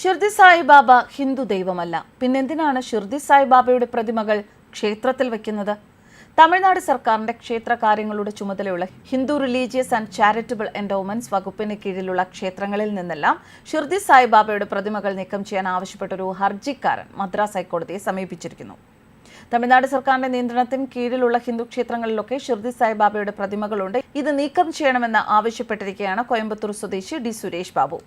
ഷിർദി സായിബാബ ഹിന്ദു ദൈവമല്ല. പിന്നെന്തിനാണ് ഷിർദി സായിബാബയുടെ പ്രതിമകൾ ക്ഷേത്രത്തിൽ വയ്ക്കുന്നത് തമിഴ്നാട് സർക്കാരിന്റെ ക്ഷേത്ര കാര്യങ്ങളുടെ ചുമതലയുള്ള Hindu religious and charitable endowments വകുപ്പിന് കീഴിലുള്ള ക്ഷേത്രങ്ങളിൽ നിന്നെല്ലാം ഷിർദി സായിബാബയുടെ പ്രതിമകൾ നീക്കം ചെയ്യാൻ ആവശ്യപ്പെട്ട ഒരു ഹർജിക്കാരൻ മദ്രാസ് ഹൈക്കോടതിയെ സമീപിച്ചിരിക്കുന്നു. തമിഴ്നാട് സർക്കാരിന്റെ നിയന്ത്രണത്തിന് കീഴിലുള്ള ഹിന്ദു ക്ഷേത്രങ്ങളിലൊക്കെ ഷിർദി സായിബാബയുടെ പ്രതിമകളുണ്ട്. ഇത് നീക്കം ചെയ്യണമെന്ന് ആവശ്യപ്പെട്ടിരിക്കുകയാണ് കോയമ്പത്തൂർ സ്വദേശി ഡി സുരേഷ് ബാബു.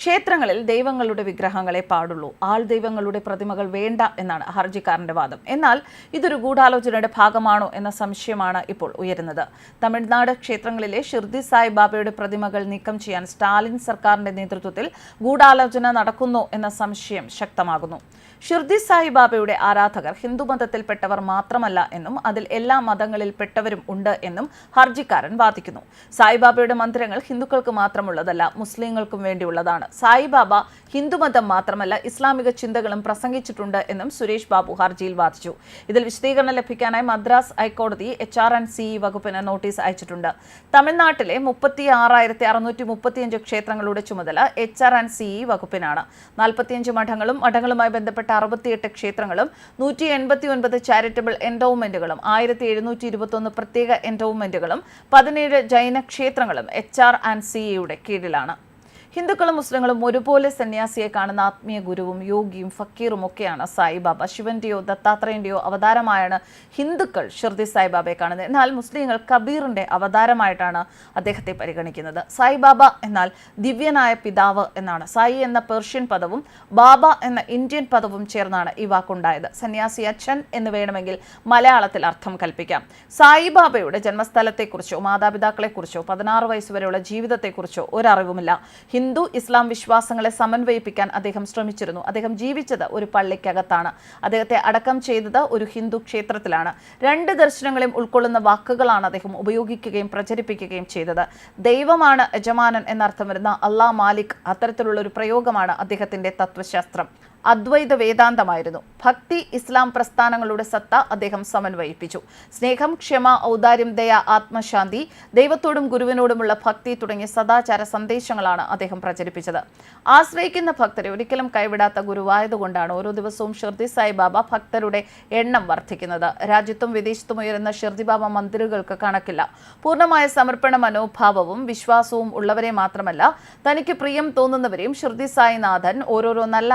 ക്ഷേത്രങ്ങളിൽ ദൈവങ്ങളുടെ വിഗ്രഹങ്ങളെ പാടുള്ളൂ. ആൾ ദൈവങ്ങളുടെ പ്രതിമകൾ വേണ്ട എന്നാണ് ഹർജിക്കാരന്റെ വാദം. എന്നാൽ ഇതൊരു ഗൂഢാലോചനയുടെ ഭാഗമാണോ എന്ന സംശയമാണ് ഇപ്പോൾ ഉയരുന്നത്. തമിഴ്നാട് ക്ഷേത്രങ്ങളിലെ ഷിർദി സായിബാബയുടെ പ്രതിമകൾ നീക്കം ചെയ്യാൻ സ്റ്റാലിൻ സർക്കാരിന്റെ നേതൃത്വത്തിൽ ഗൂഢാലോചന നടക്കുന്നു എന്ന സംശയം ശക്തമാകുന്നു. ഷിർദി സായിബാബയുടെ ആരാധകർ ഹിന്ദുമതത്തിൽപ്പെട്ടവർ മാത്രമല്ല എന്നും അതിൽ എല്ലാ മതങ്ങളിൽപ്പെട്ടവരും ഉണ്ട് എന്നും ഹർജിക്കാരൻ വാദിക്കുന്നു. സായിബാബയുടെ മന്ദിരങ്ങൾ ഹിന്ദുക്കൾക്ക് മാത്രമുള്ളതല്ല മുസ്ലിങ്ങൾക്കും വേണ്ടിയുള്ളതാണ്. സായിബാബ ഹിന്ദുമതം മാത്രമല്ല ഇസ്ലാമിക ചിന്തകളും പ്രസംഗിച്ചിട്ടുണ്ട് എന്നും സുരേഷ് ബാബു ഹർജിയിൽ വാദിച്ചു. ഇതിൽ വിശദീകരണം ലഭിക്കാനായി മദ്രാസ് ഹൈക്കോടതി എച്ച് ആർ ആൻഡ് സി വകുപ്പിന് നോട്ടീസ് അയച്ചിട്ടുണ്ട്. തമിഴ്നാട്ടിലെ മുപ്പത്തി ആറായിരത്തി അറുന്നൂറ്റി മുപ്പത്തിയഞ്ച് ക്ഷേത്രങ്ങളുടെ ചുമതല എച്ച് ആർ ആൻഡ് സി വകുപ്പിനാണ്. നാൽപ്പത്തിയഞ്ച് മഠങ്ങളും മഠങ്ങളുമായി ബന്ധപ്പെട്ട അറുപത്തിയെട്ട് ക്ഷേത്രങ്ങളും നൂറ്റി എൺപത്തി ഒൻപത് ചാരിറ്റബിൾ എൻഡോവ്മെന്റുകളും ആയിരത്തി എഴുന്നൂറ്റി ഇരുപത്തൊന്ന് പ്രത്യേക എൻഡോവ്മെന്റുകളും പതിനേഴ് ജൈന ക്ഷേത്രങ്ങളും എച്ച് ആർ ആൻഡ് സി കീഴിലാണ്. ഹിന്ദുക്കളും മുസ്ലിങ്ങളും ഒരുപോലെ സന്യാസിയെ കാണുന്ന ആത്മീയ ഗുരുവും യോഗിയും ഫക്കീറും ഒക്കെയാണ് സായിബാബ. ശിവന്റെയോ ദത്താത്രേന്റെയോ അവതാരമായാണ് ഹിന്ദുക്കൾ ഷിർദി സായിബാബയെ കാണുന്നത്. എന്നാൽ മുസ്ലിങ്ങൾ കബീറിന്റെ അവതാരമായിട്ടാണ് അദ്ദേഹത്തെ പരിഗണിക്കുന്നത്. സായിബാബ എന്നാൽ ദിവ്യനായ പിതാവ് എന്നാണ്. സായി എന്ന പേർഷ്യൻ പദവും ബാബ എന്ന ഇന്ത്യൻ പദവും ചേർന്നാണ് ഈ വാക്കുണ്ടായത്. സന്യാസി അച്ഛൻ എന്ന് വേണമെങ്കിൽ മലയാളത്തിൽ അർത്ഥം കൽപ്പിക്കാം. സായിബാബയുടെ ജന്മസ്ഥലത്തെക്കുറിച്ചോ മാതാപിതാക്കളെക്കുറിച്ചോ പതിനാറ് വയസ്സുവരെയുള്ള ജീവിതത്തെക്കുറിച്ചോ ഒരറിവുമില്ല. ഹിന്ദു ഇസ്ലാം വിശ്വാസങ്ങളെ സമന്വയിപ്പിക്കാൻ അദ്ദേഹം ശ്രമിച്ചിരുന്നു. അദ്ദേഹം ജീവിച്ചത് ഒരു പള്ളിക്കകത്താണ്. അദ്ദേഹത്തെ അടക്കം ചെയ്തത് ഒരു ഹിന്ദു ക്ഷേത്രത്തിലാണ്. രണ്ട് ദർശനങ്ങളെയും ഉൾക്കൊള്ളുന്ന വാക്കുകളാണ് അദ്ദേഹം ഉപയോഗിക്കുകയും പ്രചരിപ്പിക്കുകയും ചെയ്തത്. ദൈവമാണ് യജമാനൻ എന്നർത്ഥം വരുന്ന അള്ളാ മാലിക് അത്തരത്തിലുള്ള ഒരു പ്രയോഗമാണ് അദ്ദേഹത്തിന്റെ തത്വശാസ്ത്രം. അദ്വൈത വേദാന്തമായിരുന്നു. ഭക്തി ഇസ്ലാം പ്രസ്ഥാനങ്ങളുടെ സത്ത അദ്ദേഹം സമന്വയിപ്പിച്ചു. സ്നേഹം ക്ഷമ ഔദാര്യം ദയ ആത്മശാന്തി ദൈവത്തോടും ഗുരുവിനോടുമുള്ള ഭക്തി തുടങ്ങിയ സദാചാര സന്ദേശങ്ങളാണ് അദ്ദേഹം പ്രചരിപ്പിച്ചത്. ആശ്രയിക്കുന്ന ഭക്തരെ ഒരിക്കലും കൈവിടാത്ത ഗുരുവായതുകൊണ്ടാണ് ഓരോ ദിവസവും ഷിർദി സായിബാബ ഭക്തരുടെ എണ്ണം വർദ്ധിക്കുന്നത്. രാജ്യത്തും വിദേശത്തും ഉയരുന്ന ഷിർദി ബാബ മന്ദിറുകൾക്ക് കണക്കില്ല. പൂർണമായ സമർപ്പണ മനോഭാവവും വിശ്വാസവും ഉള്ളവരെ മാത്രമല്ല തനിക്ക് പ്രിയം തോന്നുന്നവരെയും ഷിർദി സായിനാഥൻ ഓരോരോ നല്ല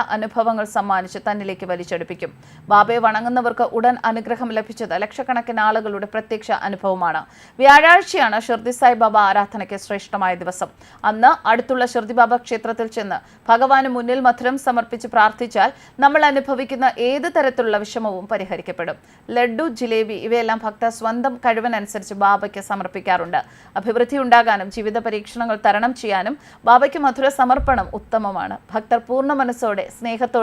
അനുഭവങ്ങൾ സമ്മാനിച്ച് തന്നിലേക്ക് വലിച്ചെടുപ്പിക്കും. ബാബയെ വണങ്ങുന്നവർക്ക് ഉടൻ അനുഗ്രഹം ലഭിച്ചത് ലക്ഷക്കണക്കിന് ആളുകളുടെ പ്രത്യക്ഷ അനുഭവമാണ്. വ്യാഴാഴ്ചയാണ് ഷിർദി സായി ബാബ ആരാധനയ്ക്ക് ശ്രേഷ്ഠമായ ദിവസം. അന്ന് അടുത്തുള്ള ഷിർദി ബാബ ക്ഷേത്രത്തിൽ ചെന്ന് ഭഗവാന് മുന്നിൽ മധുരം സമർപ്പിച്ച് പ്രാർത്ഥിച്ചാൽ നമ്മൾ അനുഭവിക്കുന്ന ഏത് തരത്തിലുള്ള വിഷമവും പരിഹരിക്കപ്പെടും. ലഡു ജിലേബി ഇവയെല്ലാം ഭക്ത സ്വന്തം കഴിവിനനുസരിച്ച് ബാബയ്ക്ക് സമർപ്പിക്കാറുണ്ട്. അഭിവൃദ്ധി ഉണ്ടാകാനും ജീവിത പരീക്ഷണങ്ങൾ തരണം ചെയ്യാനും ബാബയ്ക്ക് മധുര സമർപ്പണം ഉത്തമമാണ്. ഭക്തർ പൂർണ മനസ്സോടെ സ്നേഹത്തോടെ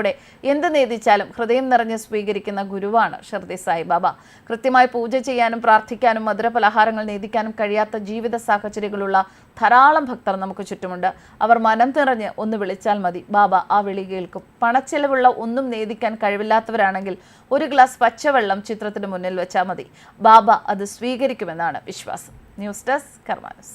എന്ത് നേദിച്ചാലും ഹൃദയം നിറഞ്ഞ് സ്വീകരിക്കുന്ന ഗുരുവാണ് ഷിർദി സായി ബാബ കൃത്യമായി പൂജ ചെയ്യാനും പ്രാർത്ഥിക്കാനും മധുര പലഹാരങ്ങൾ നേദിക്കാനും കഴിയാത്ത ജീവിത സാഹചര്യങ്ങളുള്ള ധാരാളം ഭക്തർ നമുക്ക് ചുറ്റുമുണ്ട്. അവർ മനം നിറഞ്ഞ് ഒന്ന് വിളിച്ചാൽ മതി. ബാബ ആ വിളി കേൾക്കും. പണച്ചെലവുള്ള ഒന്നും നേദിക്കാൻ കഴിവില്ലാത്തവരാണെങ്കിൽ ഒരു ഗ്ലാസ് പച്ചവെള്ളം ചിത്രത്തിന് മുന്നിൽ വെച്ചാൽ മതി. ബാബ അത് സ്വീകരിക്കുമെന്നാണ് വിശ്വാസം. News desk കർമാനസ്.